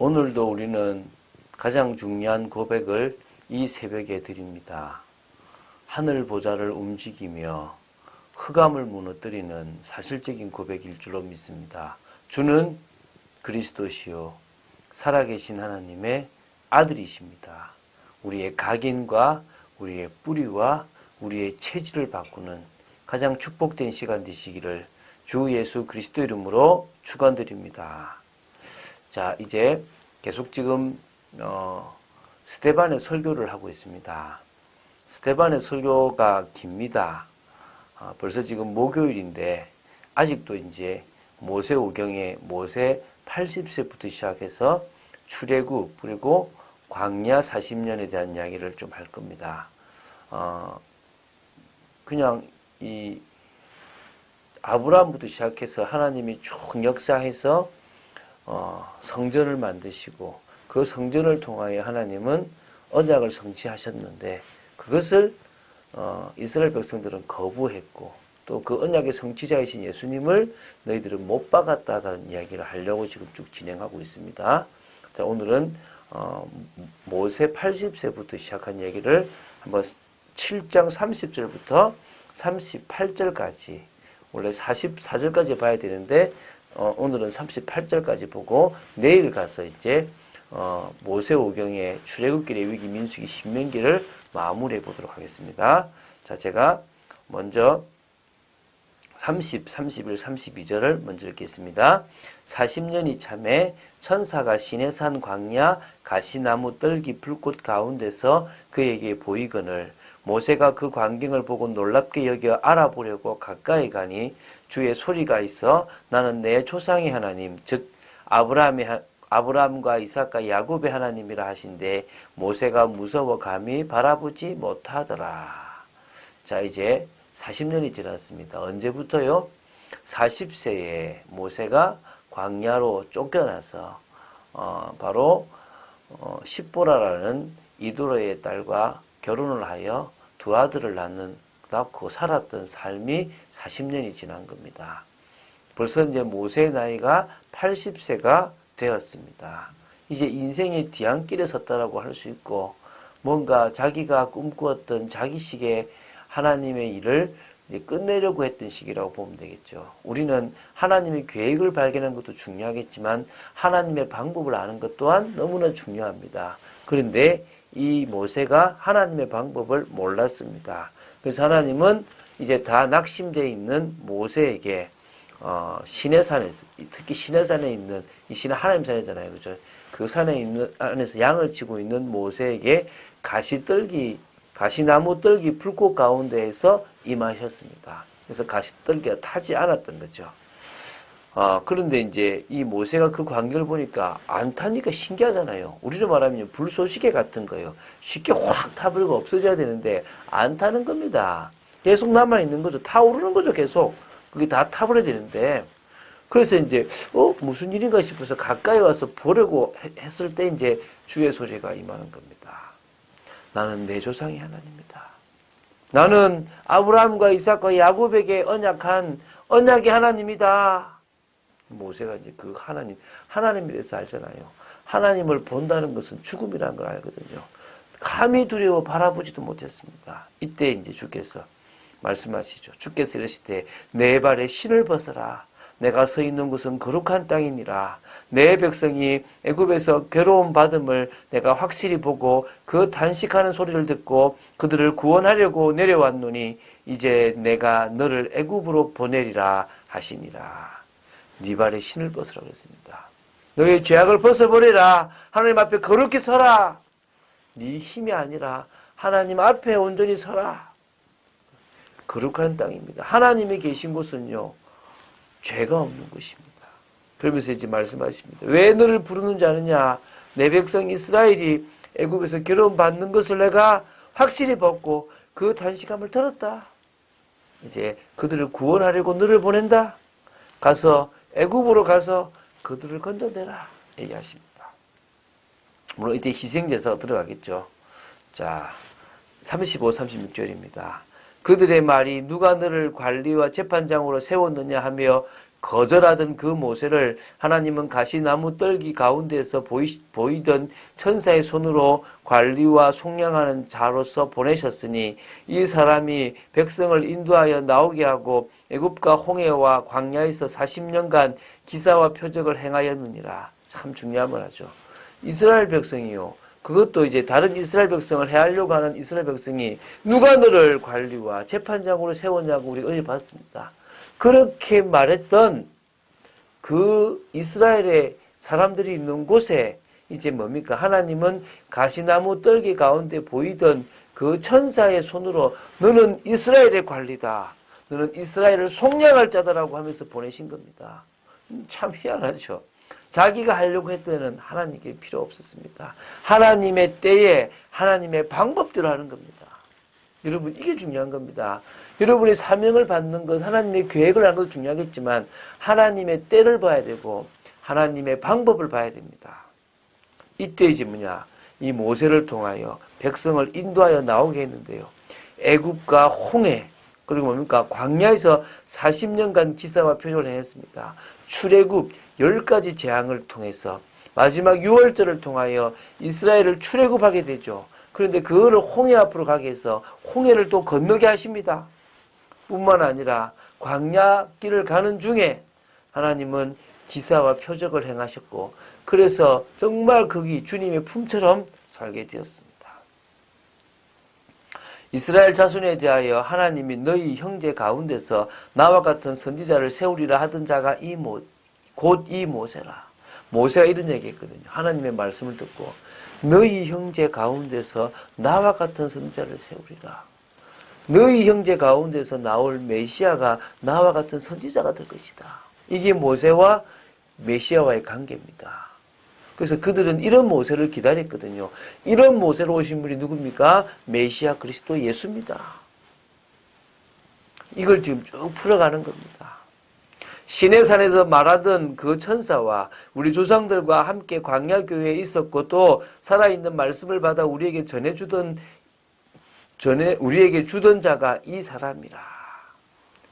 오늘도 우리는 가장 중요한 고백을 이 새벽에 드립니다. 하늘 보좌를 움직이며 흑암을 무너뜨리는 사실적인 고백일 줄로 믿습니다. 주는 그리스도시요 살아계신 하나님의 아들이십니다. 우리의 각인과 우리의 뿌리와 우리의 체질을 바꾸는 가장 축복된 시간 되시기를 주 예수 그리스도 이름으로 축원드립니다. 자, 이제 계속 지금 어, 스테반의 설교를 하고 있습니다. 스테반의 설교가 깁니다. 어, 벌써 지금 목요일인데 아직도 이제 모세 오경에 모세 80세부터 시작해서 출애굽 그리고 광야 40년에 대한 이야기를 좀 할 겁니다. 어, 그냥 이 아브라함부터 시작해서 하나님이 쭉 역사해서 어, 성전을 만드시고 그 성전을 통하여 하나님은 언약을 성취하셨는데 그것을 어, 이스라엘 백성들은 거부했고 또 그 언약의 성취자이신 예수님을 너희들은 못 박았다는 이야기를 하려고 지금 쭉 진행하고 있습니다. 자 오늘은 어, 모세 80세부터 시작한 얘기를 한번 7장 30절부터 38절까지 원래 44절까지 봐야 되는데 어, 오늘은 38절까지 보고 내일 가서 이제 어, 모세오경의 출애굽길의 위기 민수기 신명기를 마무리해 보도록 하겠습니다. 자, 제가 먼저 30, 31, 32절을 먼저 읽겠습니다. 40년이 참에 천사가 시내산 광야 가시나무 떨기 불꽃 가운데서 그에게 보이거늘 모세가 그 광경을 보고 놀랍게 여겨 알아보려고 가까이 가니 주의 소리가 있어 나는 내 조상의 하나님 즉 아브라함의 아브라함과 이삭과 야곱의 하나님이라 하신데 모세가 무서워 감히 바라보지 못하더라. 자 이제 40년이 지났습니다. 언제부터요? 40세에 모세가 광야로 쫓겨나서 어, 바로 어, 십보라라는 이도로의 딸과 결혼을 하여 두 아들을 낳는 낳고 살았던 삶이 40년이 지난 겁니다. 벌써 이제 모세의 나이가 80세가 되었습니다. 이제 인생의 뒤안길에 섰다라고 할 수 있고 뭔가 자기가 꿈꾸었던 자기식의 하나님의 일을 끝내려고 했던 시기라고 보면 되겠죠. 우리는 하나님의 계획을 발견하는 것도 중요하겠지만 하나님의 방법을 아는 것 또한 너무나 중요합니다. 그런데 이 모세가 하나님의 방법을 몰랐습니다. 그래서 하나님은 이제 다 낙심되어 있는 모세에게 어, 시내산에 특히 시내산에 있는 이 시내 하나님 산이잖아요, 그죠? 그 산에 있는 안에서 양을 치고 있는 모세에게 가시떨기 가시나무 떨기 불꽃 가운데에서 임하셨습니다. 그래서 가시떨기가 타지 않았던 거죠. 아, 그런데 이제 이 모세가 그 광경을 보니까 안 타니까 신기하잖아요. 우리로 말하면 불쏘시개 같은 거예요. 쉽게 확 타버리고 없어져야 되는데 안 타는 겁니다. 계속 남아있는 거죠. 타오르는 거죠, 계속. 그게 다 타버려야 되는데. 그래서 이제, 어, 무슨 일인가 싶어서 가까이 와서 보려고 했을 때 이제 주의 소리가 임하는 겁니다. 나는 내 조상이 하나님이다. 나는 아브라함과 이삭과 야곱에게 언약한 언약의 하나님이다. 모세가 이제 그 하나님, 하나님에 대해서 알잖아요. 하나님을 본다는 것은 죽음이라는 걸 알거든요. 감히 두려워 바라보지도 못했습니다. 이때 이제 주께서 말씀하시죠. 주께서 이르시되 내 발에 신을 벗어라. 내가 서 있는 곳은 거룩한 땅이니라. 내 백성이 애굽에서 괴로움 받음을 내가 확실히 보고 그 단식하는 소리를 듣고 그들을 구원하려고 내려왔노니 이제 내가 너를 애굽으로 보내리라 하시니라. 네 발에 신을 벗으라 그랬습니다. 너의 죄악을 벗어버리라. 하나님 앞에 거룩히 서라. 네 힘이 아니라 하나님 앞에 온전히 서라. 거룩한 땅입니다. 하나님이 계신 곳은요. 죄가 없는 것입니다. 그러면서 이제 말씀하십니다. 왜 너를 부르는지 아느냐? 내 백성 이스라엘이 애굽에서 괴로움 받는 것을 내가 확실히 벗고 그 단식함을 들었다. 이제 그들을 구원하려고 너를 보낸다. 가서 애굽으로 가서 그들을 건져내라 얘기하십니다. 물론 이때 희생제사가 들어가겠죠. 자, 35, 36절입니다. 그들의 말이 누가 너를 관리와 재판장으로 세웠느냐 하며 거절하던 그 모세를 하나님은 가시나무 떨기 가운데서 보이, 보이던 천사의 손으로 관리와 속량하는 자로서 보내셨으니 이 사람이 백성을 인도하여 나오게 하고 애굽과 홍해와 광야에서 40년간 기사와 표적을 행하였느니라. 참 중요한 말 하죠. 이스라엘 백성이요. 그것도 이제 다른 이스라엘 백성을 해하려고 하는 이스라엘 백성이 누가 너를 관리와 재판장으로 세웠냐고 우리 은혜 받습니다. 그렇게 말했던 그 이스라엘의 사람들이 있는 곳에 이제 뭡니까? 하나님은 가시나무 떨기 가운데 보이던 그 천사의 손으로 너는 이스라엘의 관리다. 너는 이스라엘을 속량할 자다라고 하면서 보내신 겁니다. 음, 참 희한하죠. 자기가 하려고 했던 하나님께 필요 없었습니다. 하나님의 때에 하나님의 방법대로 하는 겁니다. 여러분 이게 중요한 겁니다. 여러분이 사명을 받는 것 하나님의 계획을 하는 것도 중요하겠지만 하나님의 때를 봐야 되고 하나님의 방법을 봐야 됩니다. 이때 이제 뭐냐 이 모세를 통하여 백성을 인도하여 나오게 했는데요. 애굽과 홍해 그리고 뭡니까 광야에서 40년간 기사와 표적을 행했습니다. 출애굽 10가지 재앙을 통해서 마지막 6월절을 통하여 이스라엘을 출애굽하게 되죠. 그런데 그거를 홍해 앞으로 가게 해서 홍해를 또 건너게 하십니다. 뿐만 아니라 광야 길을 가는 중에 하나님은 기사와 표적을 행하셨고 그래서 정말 거기 주님의 품처럼 살게 되었습니다. 이스라엘 자손에 대하여 하나님이 너희 형제 가운데서 나와 같은 선지자를 세우리라 하던 자가 이 모, 곧 이 모세라. 모세가 이런 얘기했거든요. 하나님의 말씀을 듣고 너희 형제 가운데서 나와 같은 선지자를 세우리라. 너희 형제 가운데서 나올 메시아가 나와 같은 선지자가 될 것이다. 이게 모세와 메시아와의 관계입니다. 그래서 그들은 이런 모세를 기다렸거든요. 이런 모세로 오신 분이 누굽니까? 메시아 그리스도 예수입니다. 이걸 지금 쭉 풀어가는 겁니다. 시내산에서 말하던 그 천사와 우리 조상들과 함께 광야교회에 있었고 또 살아있는 말씀을 받아 우리에게 전해주던 전에 우리에게 주던 자가 이 사람이라.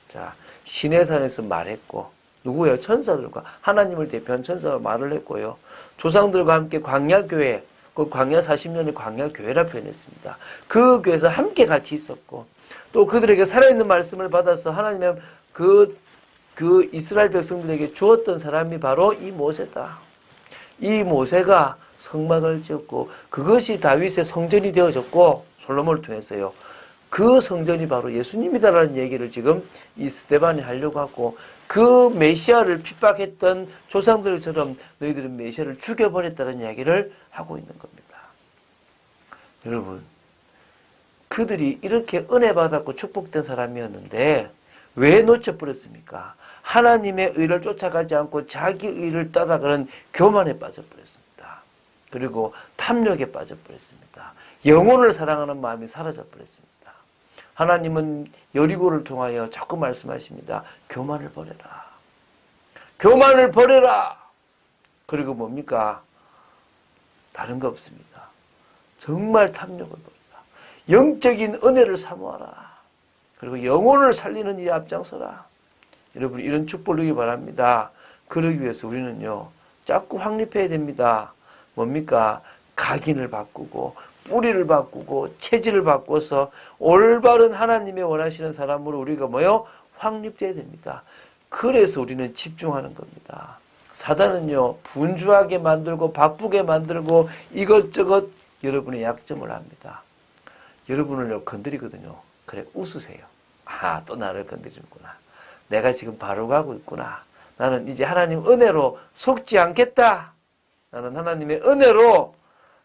자, 시내산에서 말했고 누구예요? 천사들과 하나님을 대표한 천사가 말을 했고요. 조상들과 함께 광야교회, 그 광야 40년의 광야교회라 표현했습니다. 그 교회에서 함께 같이 있었고 또 그들에게 살아있는 말씀을 받아서 하나님의 그, 그 이스라엘 백성들에게 주었던 사람이 바로 이 모세다. 이 모세가 성막을 지었고 그것이 다윗의 성전이 되어졌고 솔로몬을 통해서요. 그 성전이 바로 예수님이다라는 얘기를 지금 이 스테반이 하려고 하고 그 메시아를 핍박했던 조상들처럼 너희들은 메시아를 죽여버렸다는 이야기를 하고 있는 겁니다. 여러분, 그들이 이렇게 은혜 받았고 축복된 사람이었는데 왜 놓쳐버렸습니까? 하나님의 의를 쫓아가지 않고 자기 의를 따라가는 교만에 빠져버렸습니다. 그리고 탐욕에 빠져버렸습니다. 영혼을 사랑하는 마음이 사라져버렸습니다. 하나님은 여리고를 통하여 자꾸 말씀하십니다. 교만을 버려라. 교만을 버려라. 그리고 뭡니까? 다른 거 없습니다. 정말 탐욕을 버려라. 영적인 은혜를 사모하라. 그리고 영혼을 살리는 이 앞장서라. 여러분 이런 축복을 누기 바랍니다. 그러기 위해서 우리는요. 자꾸 확립해야 됩니다. 뭡니까? 각인을 바꾸고 뿌리를 바꾸고 체질을 바꿔서 올바른 하나님의 원하시는 사람으로 우리가 뭐요? 확립돼야 됩니다. 그래서 우리는 집중하는 겁니다. 사단은요, 분주하게 만들고 바쁘게 만들고 이것저것 여러분의 약점을 합니다. 여러분을 건드리거든요. 그래, 웃으세요. 아, 또 나를 건드리는구나. 내가 지금 바로 가고 있구나. 나는 이제 하나님 은혜로 속지 않겠다. 나는 하나님의 은혜로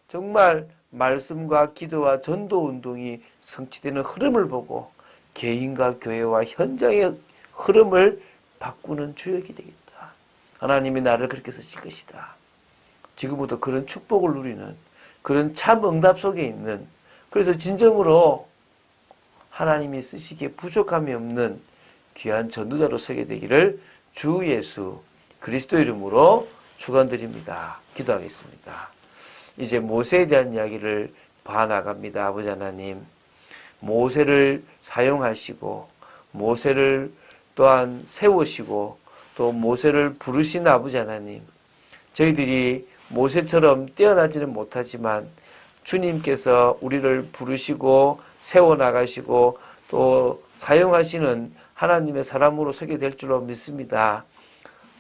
정말 말씀과 기도와 전도 운동이 성취되는 흐름을 보고 개인과 교회와 현장의 흐름을 바꾸는 주역이 되겠다. 하나님이 나를 그렇게 쓰실 것이다. 지금부터 그런 축복을 누리는 그런 참 응답 속에 있는 그래서 진정으로 하나님이 쓰시기에 부족함이 없는 귀한 전도자로 서게 되기를 주 예수 그리스도 이름으로 축원드립니다. 기도하겠습니다. 이제 모세에 대한 이야기를 봐나갑니다. 아버지 하나님. 모세를 사용하시고, 모세를 또한 세우시고, 또또 모세를 부르신 아버지 하나님, 저희들이 모세처럼 뛰어나지는 못하지만 주님께서 우리를 부르시고 세워나가시고 또 사용하시는 하나님의 사람으로 서게 될 줄로 믿습니다.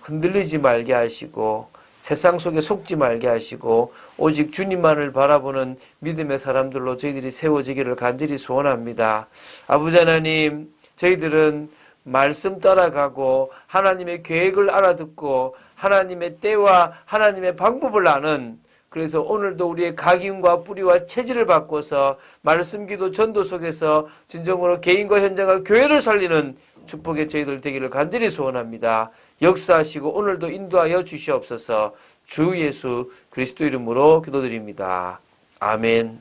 흔들리지 말게 하시고 세상 속에 속지 말게 하시고 오직 주님만을 바라보는 믿음의 사람들로 저희들이 세워지기를 간절히 소원합니다. 아버지 하나님, 저희들은 말씀 따라가고 하나님의 계획을 알아듣고 하나님의 때와 하나님의 방법을 아는 그래서 오늘도 우리의 각인과 뿌리와 체질을 바꿔서 말씀 기도 전도 속에서 진정으로 개인과 현장과 교회를 살리는 축복의 저희들 되기를 간절히 소원합니다. 역사하시고 오늘도 인도하여 주시옵소서 주 예수 그리스도 이름으로 기도드립니다. 아멘.